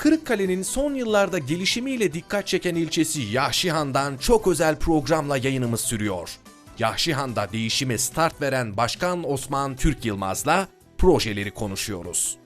Kırıkkale'nin son yıllarda gelişimiyle dikkat çeken ilçesi Yahşihan'dan çok özel programla yayınımız sürüyor. Yahşihan'da değişime start veren Başkan Osman Türk Yılmaz'la projeleri konuşuyoruz.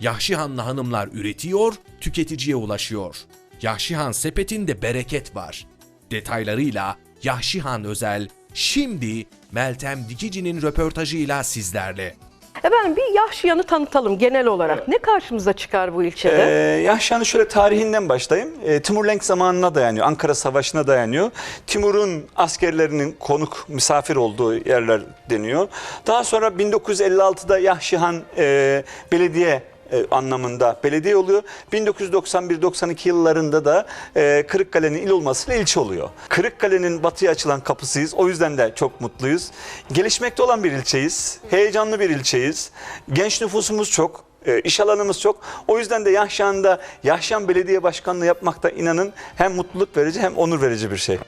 Yahşihanlı hanımlar üretiyor, tüketiciye ulaşıyor. Yahşihan sepetinde bereket var. Detaylarıyla Yahşihan özel şimdi Meltem Dikici'nin röportajıyla sizlerle. Efendim bir Yahşiyan'ı tanıtalım genel olarak. Ne karşımıza çıkar bu ilçede? Ee, Yahşihan'ı şöyle tarihinden başlayayım. Ee, Timur Lenk zamanına dayanıyor. Ankara Savaşı'na dayanıyor. Timur'un askerlerinin konuk, misafir olduğu yerler deniyor. Daha sonra 1956'da Yahşihan e, belediye e, anlamında belediye oluyor. 1991-92 yıllarında da e, Kırıkkale'nin il olmasıyla ilçe oluyor. Kırıkkale'nin batıya açılan kapısıyız. O yüzden de çok mutluyuz. Gelişmekte olan bir ilçeyiz. Heyecanlı bir ilçeyiz. Genç nüfusumuz çok. E, iş alanımız çok. O yüzden de Yahşihan'da Yahşihan Belediye Başkanlığı yapmakta inanın hem mutluluk verici hem onur verici bir şey.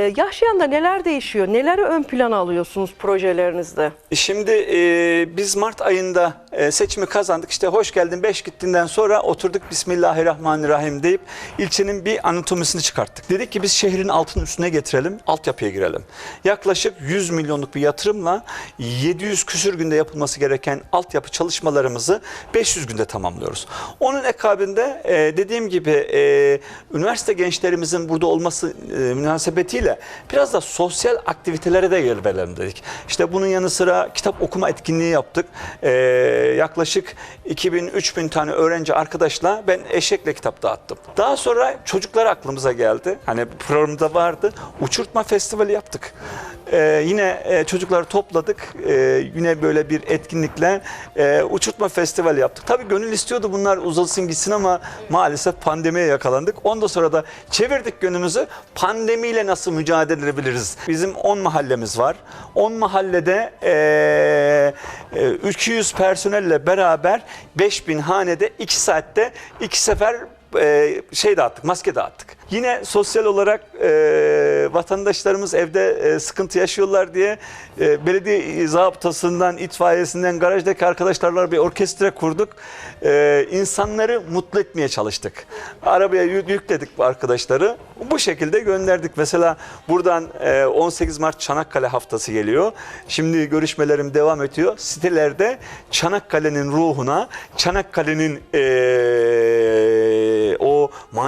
Ee, Yahşiyan'da neler değişiyor? Neleri ön plana alıyorsunuz projelerinizde? Şimdi e, biz Mart ayında e, seçimi kazandık. İşte hoş geldin beş gittiğinden sonra oturduk Bismillahirrahmanirrahim deyip ilçenin bir anatomisini çıkarttık. Dedik ki biz şehrin altını üstüne getirelim, altyapıya girelim. Yaklaşık 100 milyonluk bir yatırımla 700 küsür günde yapılması gereken altyapı çalışmalarımızı 500 günde tamamlıyoruz. Onun ekabinde e, dediğim gibi e, üniversite gençlerimizin burada olması e, münasebetiyle biraz da sosyal aktivitelere de yer verelim dedik. İşte bunun yanı sıra kitap okuma etkinliği yaptık. E, yaklaşık 2000-3000 tane öğrenci arkadaşla ben eşekle kitap dağıttım. Daha sonra çocuklar aklımıza geldi. Hani programda vardı. Uçurtma festivali yaptık. Ee, yine e, çocukları topladık. Ee, yine böyle bir etkinlikle e, uçurtma festivali yaptık. Tabii gönül istiyordu bunlar uzasın gitsin ama maalesef pandemiye yakalandık. Ondan sonra da çevirdik gönlümüzü. Pandemiyle nasıl mücadele edebiliriz? Bizim 10 mahallemiz var. 10 mahallede e, e, 200 personelle beraber 5000 hanede 2 saatte 2 sefer e, şey dağıttık, maske dağıttık. Yine sosyal olarak e, vatandaşlarımız evde e, sıkıntı yaşıyorlar diye e, belediye zabıtasından, itfaiyesinden, garajdaki arkadaşlarla bir orkestra kurduk. E, insanları mutlu etmeye çalıştık. Arabaya yü- yükledik bu arkadaşları. Bu şekilde gönderdik. Mesela buradan e, 18 Mart Çanakkale haftası geliyor. Şimdi görüşmelerim devam ediyor. Sitelerde Çanakkale'nin ruhuna, Çanakkale'nin e,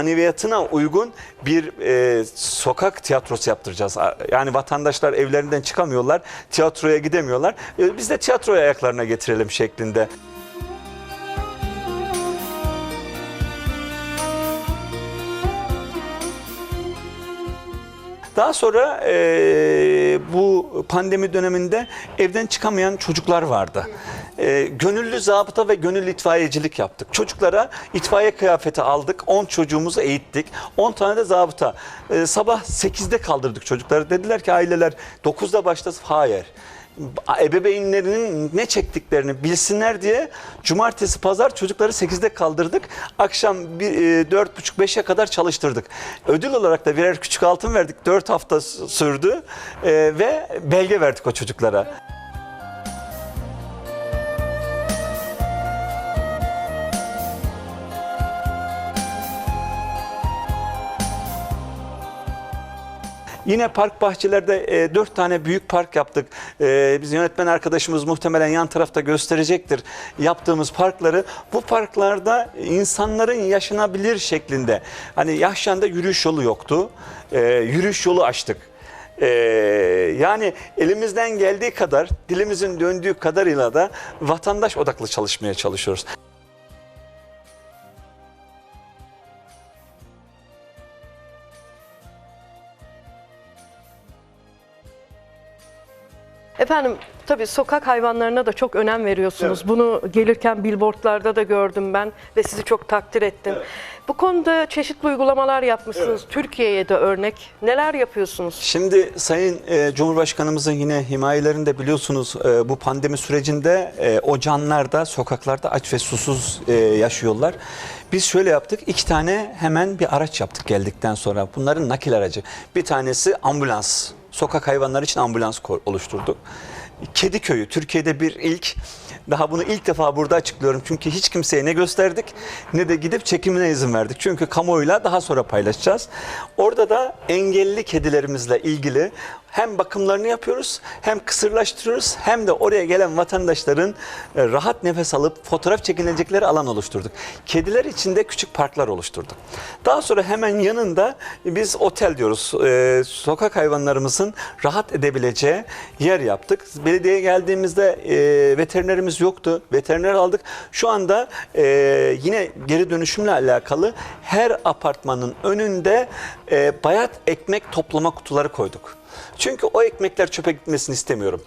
maneviyatına uygun bir e, sokak tiyatrosu yaptıracağız. Yani vatandaşlar evlerinden çıkamıyorlar, tiyatroya gidemiyorlar. E, biz de tiyatroyu ayaklarına getirelim şeklinde. Daha sonra e, bu pandemi döneminde evden çıkamayan çocuklar vardı. E, gönüllü zabıta ve gönüllü itfaiyecilik yaptık. Çocuklara itfaiye kıyafeti aldık. 10 çocuğumuzu eğittik. 10 tane de zabıta. E, sabah 8'de kaldırdık çocukları. Dediler ki aileler 9'da başlasın. Hayır ebeveynlerinin ne çektiklerini bilsinler diye cumartesi pazar çocukları 8'de kaldırdık. Akşam bir, e, 4.30-5'e kadar çalıştırdık. Ödül olarak da birer küçük altın verdik. 4 hafta sürdü E, ve belge verdik o çocuklara. Yine park bahçelerde e, dört tane büyük park yaptık. E, biz yönetmen arkadaşımız muhtemelen yan tarafta gösterecektir yaptığımız parkları. Bu parklarda insanların yaşanabilir şeklinde. Hani Yahşan'da yürüyüş yolu yoktu. E, yürüyüş yolu açtık. E, yani elimizden geldiği kadar, dilimizin döndüğü kadarıyla da vatandaş odaklı çalışmaya çalışıyoruz. Efendim tabii sokak hayvanlarına da çok önem veriyorsunuz. Evet. Bunu gelirken billboardlarda da gördüm ben ve sizi çok takdir ettim. Bu konuda çeşitli uygulamalar yapmışsınız. Türkiye'ye de örnek. Neler yapıyorsunuz? Şimdi Sayın e, Cumhurbaşkanımızın yine himayelerinde biliyorsunuz e, bu pandemi sürecinde e, o canlar da sokaklarda aç ve susuz e, yaşıyorlar. Biz şöyle yaptık. iki tane hemen bir araç yaptık geldikten sonra. Bunların nakil aracı. Bir tanesi ambulans sokak hayvanları için ambulans oluşturduk. Kedi köyü Türkiye'de bir ilk. Daha bunu ilk defa burada açıklıyorum. Çünkü hiç kimseye ne gösterdik ne de gidip çekimine izin verdik. Çünkü kamuoyuyla daha sonra paylaşacağız. Orada da engelli kedilerimizle ilgili hem bakımlarını yapıyoruz hem kısırlaştırıyoruz hem de oraya gelen vatandaşların e, rahat nefes alıp fotoğraf çekilecekleri alan oluşturduk. Kediler için de küçük parklar oluşturduk. Daha sonra hemen yanında biz otel diyoruz. E, sokak hayvanlarımızın rahat edebileceği yer yaptık. Belediyeye geldiğimizde e, veterinerimiz yoktu. Veteriner aldık. Şu anda e, yine geri dönüşümle alakalı her apartmanın önünde e, bayat ekmek toplama kutuları koyduk. Çünkü o ekmekler çöpe gitmesini istemiyorum.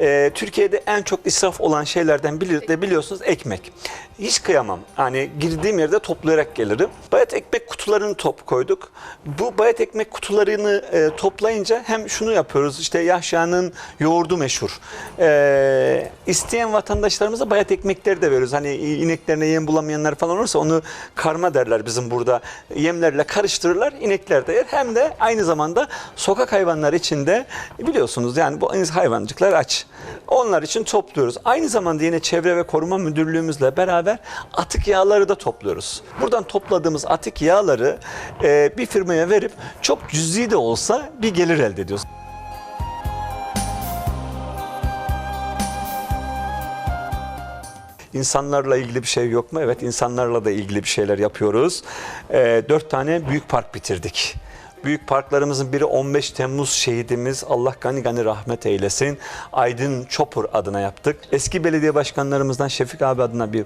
Ee, Türkiye'de en çok israf olan şeylerden biri de biliyorsunuz ekmek. Hiç kıyamam. Hani girdiğim yerde toplayarak gelirim. Bayat ekmek kutularını top koyduk. Bu bayat ekmek kutularını e, toplayınca hem şunu yapıyoruz. İşte Yahşa'nın yoğurdu meşhur. Ee, isteyen vatandaşlarımıza bayat ekmekleri de veriyoruz. Hani ineklerine yem bulamayanlar falan olursa onu karma derler bizim burada. Yemlerle karıştırırlar. inekler de yer. Hem de aynı zamanda sokak hayvanları için de biliyorsunuz yani bu hayvancıklar aç. Onlar için topluyoruz. Aynı zamanda yine Çevre ve Koruma Müdürlüğümüzle beraber atık yağları da topluyoruz. Buradan topladığımız atık yağları e, bir firmaya verip çok cüzi de olsa bir gelir elde ediyoruz. İnsanlarla ilgili bir şey yok mu? Evet insanlarla da ilgili bir şeyler yapıyoruz. E, dört tane büyük park bitirdik. Büyük parklarımızın biri 15 Temmuz şehidimiz Allah gani gani rahmet eylesin. Aydın Çopur adına yaptık. Eski belediye başkanlarımızdan Şefik abi adına bir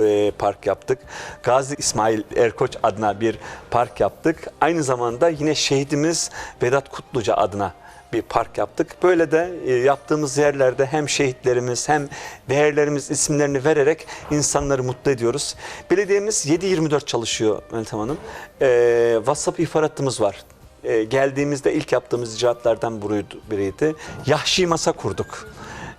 e, park yaptık. Gazi İsmail Erkoç adına bir park yaptık. Aynı zamanda yine şehidimiz Vedat Kutluca adına bir park yaptık. Böyle de e, yaptığımız yerlerde hem şehitlerimiz hem değerlerimiz isimlerini vererek insanları mutlu ediyoruz. Belediyemiz 7-24 çalışıyor Meltem Hanım. E, WhatsApp ihbaratımız var. E, geldiğimizde ilk yaptığımız icraatlardan buruydu- biriydi. Yahşi masa kurduk.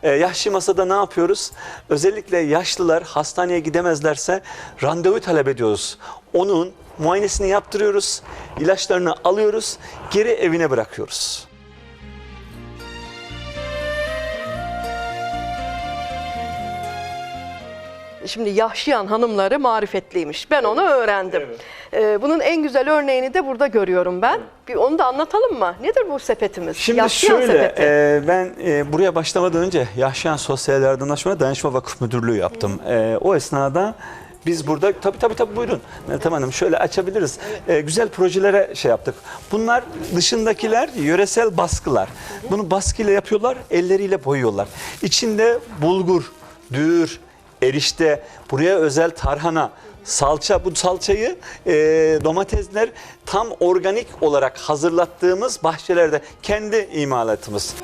E, Yahşi masada ne yapıyoruz? Özellikle yaşlılar hastaneye gidemezlerse randevu talep ediyoruz. Onun muayenesini yaptırıyoruz, ilaçlarını alıyoruz, geri evine bırakıyoruz. Şimdi Yahşiyan hanımları marifetliymiş. Ben onu öğrendim. Ee, bunun en güzel örneğini de burada görüyorum ben. Bir onu da anlatalım mı? Nedir bu sepetimiz? Şimdi Yahşiyan şöyle, sepeti. e, ben e, buraya başlamadan önce Yaşayan Sosyal Yardımlaşma Dayanışma Vakıf Müdürlüğü yaptım. E, o esnada biz burada, tabii tabii tabii buyurun Meltem Hanım şöyle açabiliriz. E, güzel projelere şey yaptık. Bunlar dışındakiler yöresel baskılar. Bunu baskıyla yapıyorlar, elleriyle boyuyorlar. İçinde bulgur, düğür, erişte, buraya özel tarhana, salça. Bu salçayı e, domatesler tam organik olarak hazırlattığımız bahçelerde kendi imalatımız.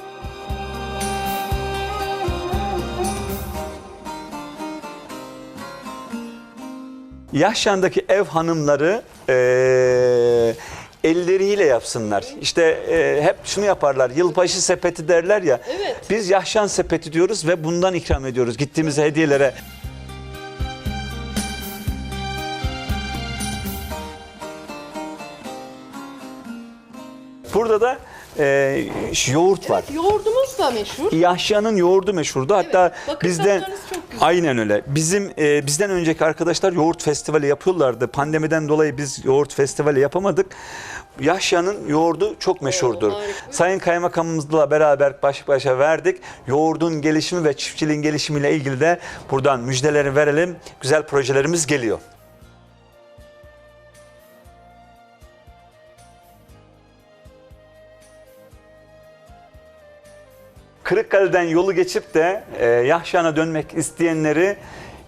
Yaşlandaki ev hanımları e, elleriyle yapsınlar. İşte e, hep şunu yaparlar. Yılbaşı sepeti derler ya. Evet. Biz yaşan sepeti diyoruz ve bundan ikram ediyoruz gittiğimiz hediyelere. Burada da e, yoğurt var. Yoğurdumuz da meşhur. Yahşa'nın yoğurdu meşhurdu. Hatta bizden tatlarınız çok. Aynen öyle. Bizim e, bizden önceki arkadaşlar yoğurt festivali yapıyorlardı. Pandemiden dolayı biz yoğurt festivali yapamadık. Yahşa'nın yoğurdu çok meşhurdur. harika. Sayın Kaymakamımızla beraber baş başa verdik. Yoğurdun gelişimi ve çiftçiliğin gelişimiyle ilgili de buradan müjdeleri verelim. Güzel projelerimiz geliyor. Kırıkkale'den yolu geçip de e, Yahşan'a dönmek isteyenleri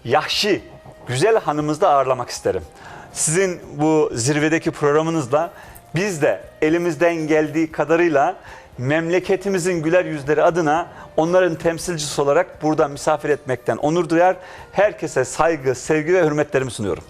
Yahşi, güzel hanımızda ağırlamak isterim. Sizin bu zirvedeki programınızla biz de elimizden geldiği kadarıyla memleketimizin güler yüzleri adına onların temsilcisi olarak burada misafir etmekten onur duyar. Herkese saygı, sevgi ve hürmetlerimi sunuyorum.